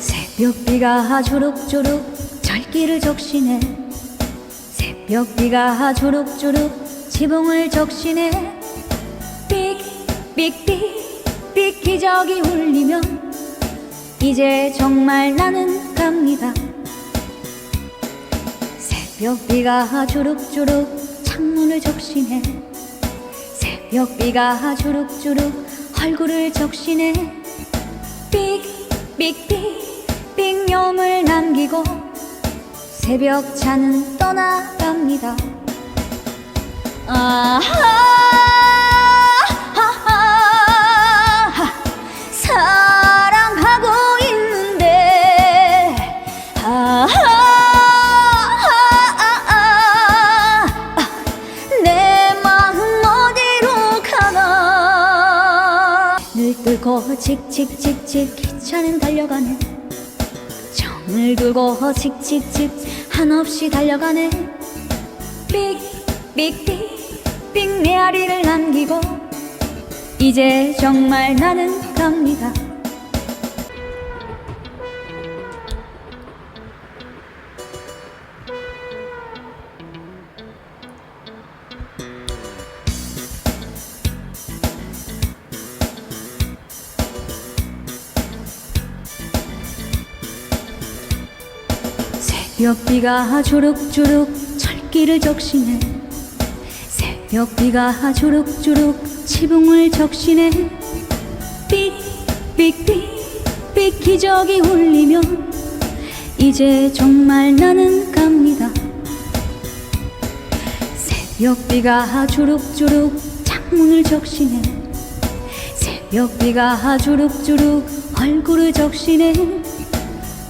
새벽비가 조룩조룩 절기를 적시네 새벽비가 조룩조룩 지붕을 적시네 삑삑삑 삑 기적이 울리며 이제 정말 나는 갑니다 새벽비가 조룩조룩 창문을 적시네. 새벽비가 조룩조룩 얼굴을 적시네. 삑삑삑 삑념을 남기고 새벽차는 떠나갑니다. 아하 뚫고 칙칙칙칙 기차는 달려가네. 정을 들고 칙칙칙 한없이 달려가네. 삑삑삑 삑 메아리를 남기고 이제 정말 나는 갑니다 새벽비가 조룩조룩 철길을 적시네. 새벽비가 조룩조룩 지붕을 적시네. 삑삑삑 삑 기적이 울리며 이제 정말 나는 갑니다. 새벽비가 조룩조룩 창문을 적시네. 새벽비가 조룩조룩 얼굴을 적시네.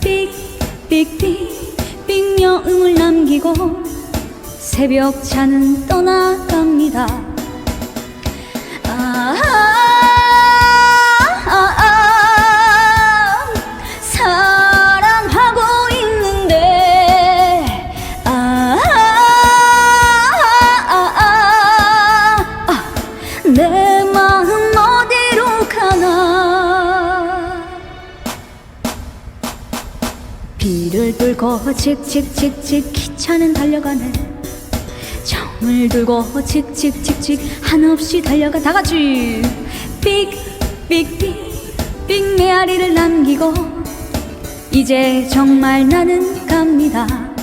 삑삑삑 삑여음을 남기고 새벽차는 떠나갑니다. 있는데. 아하 아하 내 마음 비를 뚫고 칙칙칙칙 기차는 달려가네. 정을 들고 칙칙칙칙 한없이 달려가 다 같이. 삑삑삑삑 메아리를 남기고 이제 정말 나는 갑니다